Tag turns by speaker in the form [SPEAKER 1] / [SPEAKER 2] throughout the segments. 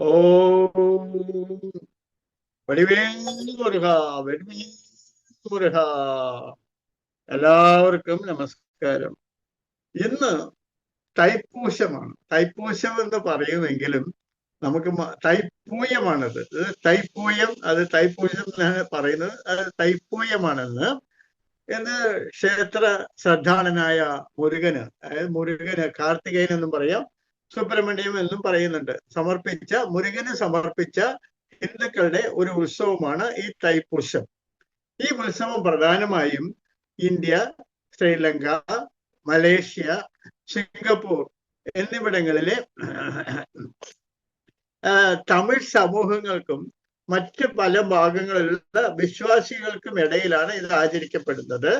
[SPEAKER 1] ഓം. എല്ലാവർക്കും നമസ്കാരം. ഇന്ന് തൈപ്പൂശമാണ്. തൈപ്പൂശം എന്ന് പറയുമെങ്കിലും നമുക്ക് തൈപ്പൂയമാണത്. ഇത് തൈപ്പൂയം അത് തൈപ്പൂശം എന്നാണ് പറയുന്നത്. അത് തൈപ്പൂയമാണെന്ന് എന്ന് ക്ഷേത്ര ശ്രദ്ധാളനായ മുരുകന് അതായത് മുരുകന് കാർത്തികേയൻ എന്നും പറയാം. സുബ്രഹ്മണ്യം എന്നും പറയുന്നുണ്ട്. സമർപ്പിച്ച മുരുകന് സമർപ്പിച്ച ഹിന്ദുക്കളുടെ ഒരു ഉത്സവമാണ് ഈ തൈപ്പുഷം ഈ ഉത്സവം പ്രധാനമായും ഇന്ത്യ ശ്രീലങ്ക മലേഷ്യ സിംഗപ്പൂർ എന്നിവിടങ്ങളിലെ തമിഴ് സമൂഹങ്ങൾക്കും മറ്റ് പല ഭാഗങ്ങളിലുള്ള വിശ്വാസികൾക്കും ഇടയിലാണ് ഇത് ആചരിക്കപ്പെടുന്നത്.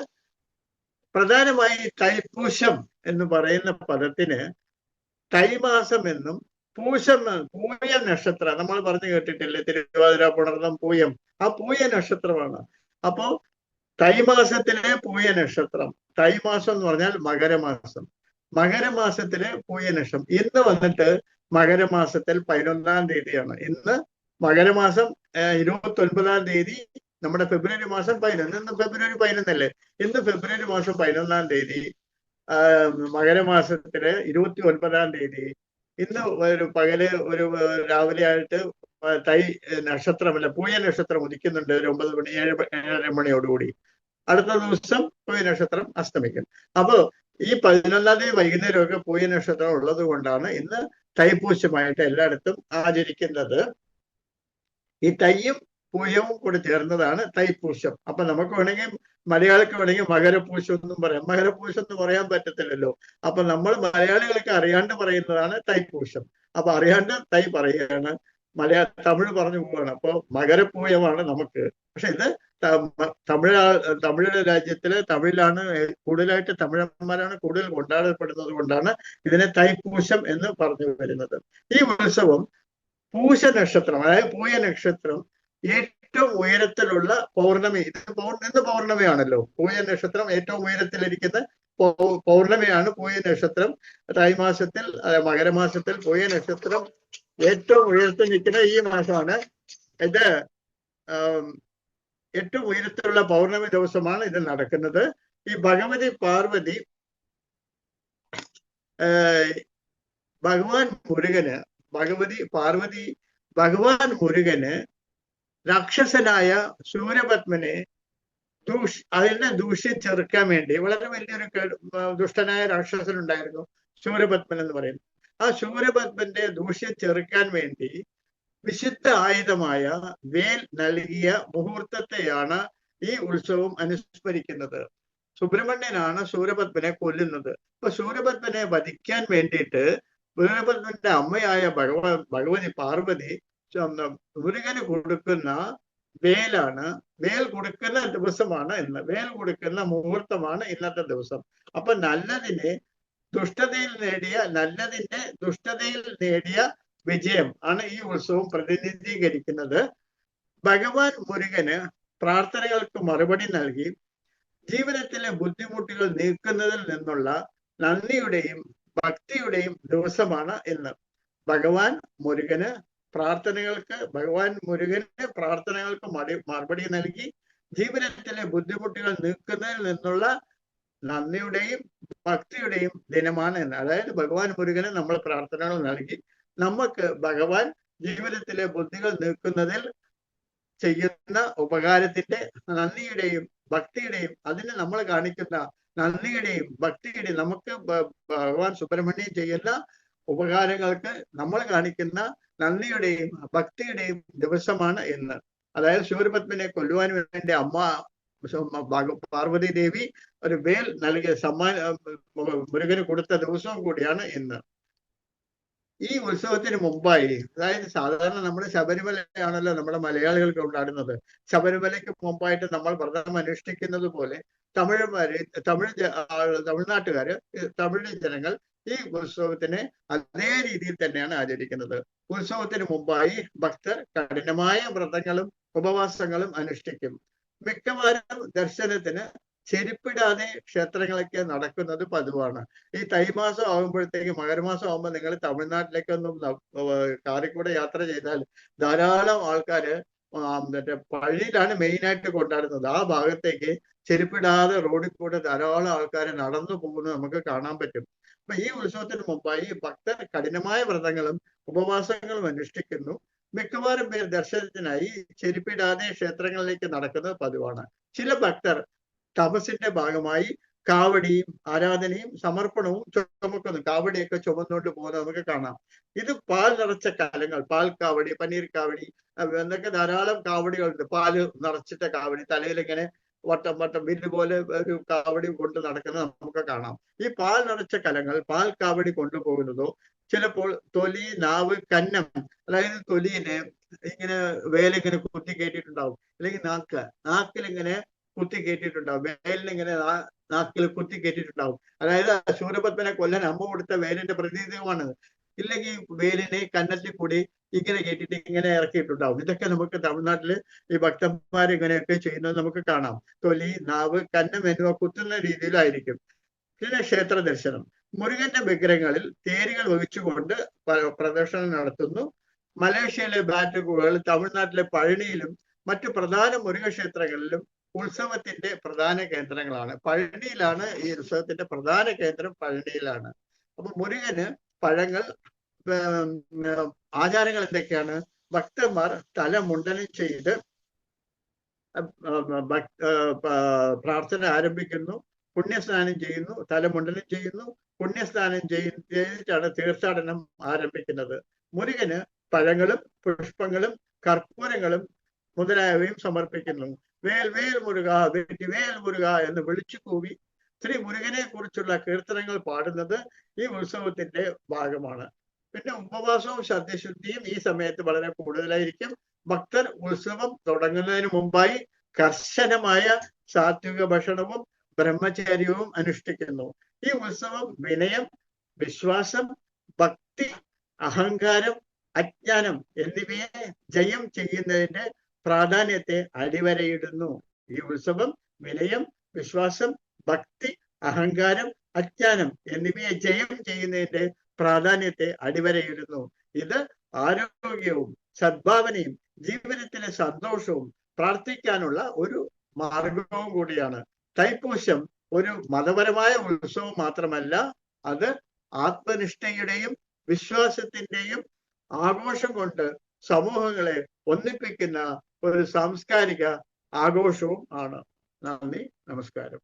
[SPEAKER 1] പ്രധാനമായി തൈപ്പൂശം എന്ന് പറയുന്ന പദത്തിന് തൈമാസം എന്നും പൂശം പൂയ നക്ഷത്രം നമ്മൾ പറഞ്ഞു കേട്ടിട്ടില്ലേ തിരുവാതിര പുണർന്നം പൂയം. ആ പൂയ നക്ഷത്രമാണ്. അപ്പോ തൈമാസത്തിലെ പൂയ നക്ഷത്രം തൈമാസം എന്ന് പറഞ്ഞാൽ മകരമാസം. മകരമാസത്തിലെ പൂയ നക്ഷത്രം ഇന്ന് വന്നിട്ട് മകരമാസത്തിൽ പതിനൊന്നാം തീയതിയാണ്. ഇന്ന് മകരമാസം ഇരുപത്തി ഒൻപതാം തീയതി നമ്മുടെ ഫെബ്രുവരി മാസം പതിനൊന്ന്. ഇന്ന് ഫെബ്രുവരി പതിനൊന്നല്ലേ? ഇന്ന് ഫെബ്രുവരി മാസം പതിനൊന്നാം തീയതി മകരമാസത്തിൽ ഇരുപത്തി ഒൻപതാം തീയതി ഇന്ന് ഒരു പകൽ ഒരു രാവിലെ ആയിട്ട് തൈ നക്ഷത്രമല്ല പൂയ നക്ഷത്രം ഉദിക്കുന്നുണ്ട്. ഒരു ഒമ്പത് മണി ഏഴ് ഏഴര മണിയോടുകൂടി. അടുത്ത ദിവസം പൂയ നക്ഷത്രം അസ്തമിക്കും. അപ്പോ ഈ പതിനൊന്നാം തീയതി വൈകുന്നേരമൊക്കെ പൂയ നക്ഷത്രം ഉള്ളത് കൊണ്ടാണ് ഇന്ന് തൈപ്പൂശമായിട്ട് എല്ലായിടത്തും ആചരിക്കുന്നത്. ഈ തൈയും പൂയവും കൂടി ചേർന്നതാണ് തൈപ്പൂശം. അപ്പൊ നമുക്ക് വേണമെങ്കിൽ മലയാളിക്ക് വേണമെങ്കിൽ മകരപൂശം എന്നും പറയാം. മകരപൂശം എന്ന് പറയാൻ പറ്റത്തില്ലല്ലോ. അപ്പൊ നമ്മൾ മലയാളികൾക്ക് അറിയാണ്ട് പറയുന്നതാണ് തൈപ്പൂശം. അപ്പൊ അറിയാണ്ട് തൈ പറയുകയാണ്. മലയാള തമിഴ് പറഞ്ഞു പോവാണ്. അപ്പൊ മകരപൂയമാണ് നമുക്ക്. പക്ഷെ ഇത് തമിഴ് തമിഴ് രാജ്യത്തിൽ തമിഴിലാണ് കൂടുതലായിട്ട് തമിഴന്മാരാണ് കൂടുതൽ കൊണ്ടാടപ്പെടുന്നത് കൊണ്ടാണ് ഇതിനെ തൈപ്പൂശം എന്ന് പറഞ്ഞു വരുന്നത്. ഈ ഉത്സവം പൂശ നക്ഷത്രം അതായത് പൂയ നക്ഷത്രം ഏറ്റവും ഉയരത്തിലുള്ള പൗർണമി. ഇത് ഇന്ന് പൗർണമിയാണല്ലോ. പൂയ നക്ഷത്രം ഏറ്റവും ഉയരത്തിലിരിക്കുന്ന പൗർണമിയാണ് പൂയ നക്ഷത്രം. മാസത്തിൽ മകരമാസത്തിൽ പൂയ നക്ഷത്രം ഏറ്റവും ഉയരത്തിൽ നിൽക്കുന്ന ഈ മാസമാണ്. ഇത് ഏറ്റവും ഉയരത്തിലുള്ള പൗർണമി ദിവസമാണ് ഇത് നടക്കുന്നത്. ഈ ഭഗവതി പാർവതി ഭഗവാൻ മുരുകന് ഭഗവതി പാർവതി ഭഗവാൻ മുരുകന് രാക്ഷസനായ സൂര്യപത്മനെ ദൂഷ് അതിനെ ദൂഷ്യം വേണ്ടി വളരെ വലിയൊരു ദുഷ്ടനായ രാക്ഷസൻ ഉണ്ടായിരുന്നു സൂര്യപത്മൻ എന്ന് പറയുന്നത്. ആ സൂര്യപത്മന്റെ ദൂഷ്യം ചെറുക്കാൻ വേണ്ടി വിശുദ്ധ ആയുധമായ വേൽ നൽകിയ മുഹൂർത്തത്തെയാണ് ഈ ഉത്സവം അനുസ്മരിക്കുന്നത്. സുബ്രഹ്മണ്യനാണ് സൂര്യപത്മനെ കൊല്ലുന്നത്. അപ്പൊ സൂര്യപത്മനെ വധിക്കാൻ വേണ്ടിയിട്ട് സൂര്യപത്മന്റെ അമ്മയായ ഭഗവ ഭഗവതി പാർവതി മുരുകന് കൊടുക്കുന്ന വേലാണ് വേൽ കൊടുക്കുന്ന ദിവസമാണ് ഇന്ന് വേൽ കൊടുക്കുന്ന മുഹൂർത്തമാണ് ഇന്നത്തെ ദിവസം. അപ്പൊ നല്ലതിനെ ദുഷ്ടതയിൽ നേടിയ നല്ലതിന്റെ ദുഷ്ടതയിൽ നേടിയ വിജയം ആണ് ഈ ഉത്സവം പ്രതിനിധീകരിക്കുന്നത്. ഭഗവാൻ മുരുകന് പ്രാർത്ഥനകൾക്ക് മറുപടി നൽകി ജീവിതത്തിലെ ബുദ്ധിമുട്ടുകൾ നീക്കുന്നതിൽ നിന്നുള്ള നന്ദിയുടെയും ഭക്തിയുടെയും ദിവസമാണ് ഇന്ന്. ഭഗവാൻ മുരുകന് പ്രാർത്ഥനകൾക്ക് ഭഗവാൻ മുരുകന്റെ പ്രാർത്ഥനകൾക്ക് മടി മറുപടി നൽകി ജീവിതത്തിലെ ബുദ്ധിമുട്ടുകൾ നീക്കുന്നതിൽ നിന്നുള്ള നന്ദിയുടെയും ഭക്തിയുടെയും ദിനമാണ് എന്ന്. അതായത് ഭഗവാൻ മുരുകന് നമ്മൾ പ്രാർത്ഥനകൾ നൽകി. നമുക്ക് ഭഗവാൻ ജീവിതത്തിലെ ബുദ്ധികൾ നീക്കുന്നതിൽ ചെയ്യുന്ന ഉപകാരത്തിന്റെ നന്ദിയുടെയും ഭക്തിയുടെയും അതിന് നമ്മൾ കാണിക്കുന്ന നന്ദിയുടെയും ഭക്തിയുടെയും നമുക്ക് ഭഗവാൻ സുബ്രഹ്മണ്യം ചെയ്യുന്ന ഉപകാരങ്ങൾക്ക് നമ്മൾ കാണിക്കുന്ന നന്ദിയുടെയും ഭക്തിയുടെയും ദിവസമാണ് എന്ന് അതായത് സൂര്യപത്മനെ കൊല്ലുവാൻ വേണ്ടി അമ്മ പാർവതി ദേവി ഒരു വേൽ നൽകിയ സമ്മാന മുരുകന് കൊടുത്ത ദിവസവും കൂടിയാണ് ഇന്ന്. ഈ ഉത്സവത്തിന് മുമ്പായി അതായത് സാധാരണ നമ്മൾ ശബരിമലയാണല്ലോ നമ്മുടെ മലയാളികൾ കൊണ്ടാടുന്നത് ശബരിമലയ്ക്ക് മുമ്പായിട്ട് നമ്മൾ വ്രതം അനുഷ്ഠിക്കുന്നത് പോലെ തമിഴന്മാര് തമിഴ് തമിഴ്നാട്ടുകാര് തമിഴ് ജനങ്ങൾ ഈ ഉത്സവത്തിനെ അതേ രീതിയിൽ തന്നെയാണ് ആചരിക്കുന്നത്. ഉത്സവത്തിന് മുമ്പായി ഭക്തർ കഠിനമായ വ്രതങ്ങളും ഉപവാസങ്ങളും അനുഷ്ഠിക്കും. മിക്കവാറും ദർശനത്തിന് ചെരുപ്പിടാതെ ക്ഷേത്രങ്ങളൊക്കെ നടക്കുന്നത് പതിവാണ്. ഈ തൈമാസം ആകുമ്പോഴത്തേക്ക് മകരമാസം ആകുമ്പോൾ നിങ്ങൾ തമിഴ്നാട്ടിലേക്കൊന്നും കാറിക്കൂടെ യാത്ര ചെയ്താൽ ധാരാളം ആൾക്കാര് മറ്റേ പള്ളിയിലാണ് മെയിനായിട്ട് കൊണ്ടാടുന്നത്. ആ ഭാഗത്തേക്ക് ചെരുപ്പിടാതെ റോഡിൽ കൂടെ ധാരാളം ആൾക്കാർ നടന്നു പോകുന്നത് നമുക്ക് കാണാൻ പറ്റും. അപ്പൊ ഈ ഉത്സവത്തിന് മുമ്പായി ഭക്തർ കഠിനമായ വ്രതങ്ങളും ഉപവാസങ്ങളും അനുഷ്ഠിക്കുന്നു. മിക്കവാറും പേർ ദർശനത്തിനായി ചെരുപ്പിടാതെ ക്ഷേത്രങ്ങളിലേക്ക് നടക്കുന്നത് പതിവാണ്. ചില ഭക്തർ തപസിന്റെ ഭാഗമായി കാവടിയും ആരാധനയും സമർപ്പണവും ചുമക്കുന്നു. കാവടിയൊക്കെ ചുമന്നുകൊണ്ട് പോകുന്നത് നമുക്ക് കാണാം. ഇത് പാൽ നിറച്ച കാലങ്ങൾ. പാൽ കാവടി പനീർ കാവടി എന്നൊക്കെ ധാരാളം കാവടികളുണ്ട്. പാൽ നിറച്ചിട്ട കാവടി തലയിൽ ഇങ്ങനെ വട്ടം വട്ടം വില്ല് പോലെ ഒരു കാവടി കൊണ്ട് നടക്കുന്നത് നമുക്ക് കാണാം. ഈ പാൽ നിറച്ച കലങ്ങൾ പാൽ കാവടി കൊണ്ടുപോകുന്നതോ ചിലപ്പോൾ തൊലി നാവ് കന്നം അതായത് തൊലിയിൽ ഇങ്ങനെ വേലിങ്ങനെ കുത്തി കയറ്റിയിട്ടുണ്ടാവും. അല്ലെങ്കിൽ നാക്ക്. നാക്കിൽ ഇങ്ങനെ കുത്തി കയറ്റിയിട്ടുണ്ടാവും വേലിനിങ്ങനെ നാക്കിൽ കുത്തി കയറ്റിയിട്ടുണ്ടാവും അതായത് ശൂരപത്മനെ കൊല്ലാൻ അമ്മ കൊടുത്ത വേലിന്റെ പ്രതീതമാണ് ഇല്ലെങ്കിൽ വേലിനെ കന്നത്തിൽ കൂടി ഇങ്ങനെ കേട്ടിട്ട് ഇങ്ങനെ ഇറക്കിയിട്ടുണ്ടാവും. ഇതൊക്കെ നമുക്ക് തമിഴ്നാട്ടിൽ ഈ ഭക്തന്മാർ ഇങ്ങനെയൊക്കെ ചെയ്യുന്നത് നമുക്ക് കാണാം. തൊലി നാവ് കന്നം എന്നിവ കുത്തുന്ന രീതിയിലായിരിക്കും. പിന്നെ ക്ഷേത്ര ദർശനം. മുരുകന്റെ വിഗ്രഹങ്ങളിൽ തേരുകൾ വഹിച്ചുകൊണ്ട് പ്രദർശനം നടത്തുന്നു. മലേഷ്യയിലെ ബാറ്റുകൾ തമിഴ്നാട്ടിലെ പഴനിയിലും മറ്റു പ്രധാന മുരുകക്ഷേത്രങ്ങളിലും ഉത്സവത്തിന്റെ പ്രധാന കേന്ദ്രങ്ങളാണ്. പഴനിയിലാണ് ഈ ഉത്സവത്തിന്റെ പ്രധാന കേന്ദ്രം പഴനിയിലാണ്. അപ്പൊ മുരുകന് പഴങ്ങൾ ആചാരങ്ങൾ എന്തൊക്കെയാണ്? ഭക്തന്മാർ തല മുണ്ടനം ചെയ്ത് പ്രാർത്ഥന ആരംഭിക്കുന്നു പുണ്യസ്നാനം ചെയ്യുന്നു തലമുണ്ടനം ചെയ്യുന്നു പുണ്യസ്നാനം ചെയ്തിട്ടാണ് തീർത്ഥാടനം ആരംഭിക്കുന്നത്. മുരുകന് പഴങ്ങളും പുഷ്പങ്ങളും കർപ്പൂരങ്ങളും മുതലായവയും സമർപ്പിക്കുന്നു. വേൽ വേൽ മുരുക വേൽ മുരുക എന്ന് വിളിച്ചു കൂവി. ശ്രീ മുരുകനെ കുറിച്ചുള്ള കീർത്തനങ്ങൾ പാടുന്നത് ഈ ഉത്സവത്തിന്റെ ഭാഗമാണ്. പിന്നെ ഉപവാസവും ശബ്ദശുദ്ധിയും ഈ സമയത്ത് വളരെ കൂടുതലായിരിക്കും. ഭക്തർ ഉത്സവം തുടങ്ങുന്നതിന് മുമ്പായി കർശനമായ സാത്വിക ഭക്ഷണവും ബ്രഹ്മചര്യവും അനുഷ്ഠിക്കുന്നു. ഈ ഉത്സവം വിനയം വിശ്വാസം ഭക്തി അഹങ്കാരം അജ്ഞാനം എന്നിവയെ ജയം ചെയ്യുന്നതിന്റെ പ്രാധാന്യത്തെ അടിവരയിടുന്നു. ഈ ഉത്സവം വിനയം വിശ്വാസം ഭക്തി അഹങ്കാരം അജ്ഞാനം എന്നിവയെ ജയം ചെയ്യുന്നതിന്റെ പ്രാധാന്യത്തെ അടിവരയിടുന്നു. ഇത് ആരോഗ്യവും സദ്ഭാവനയും ജീവിതത്തിലെ സന്തോഷവും പ്രാർത്ഥിക്കാനുള്ള ഒരു മാർഗവും കൂടിയാണ്. തൈപ്പൂശം ഒരു മതപരമായ ഉത്സവം മാത്രമല്ല അത് ആത്മനിഷ്ഠയുടെയും വിശ്വാസത്തിന്റെയും ആഘോഷം കൊണ്ട് സമൂഹങ്ങളെ ഒന്നിപ്പിക്കുന്ന ഒരു സാംസ്കാരിക ആഘോഷവും ആണ്. നന്ദി നമസ്കാരം.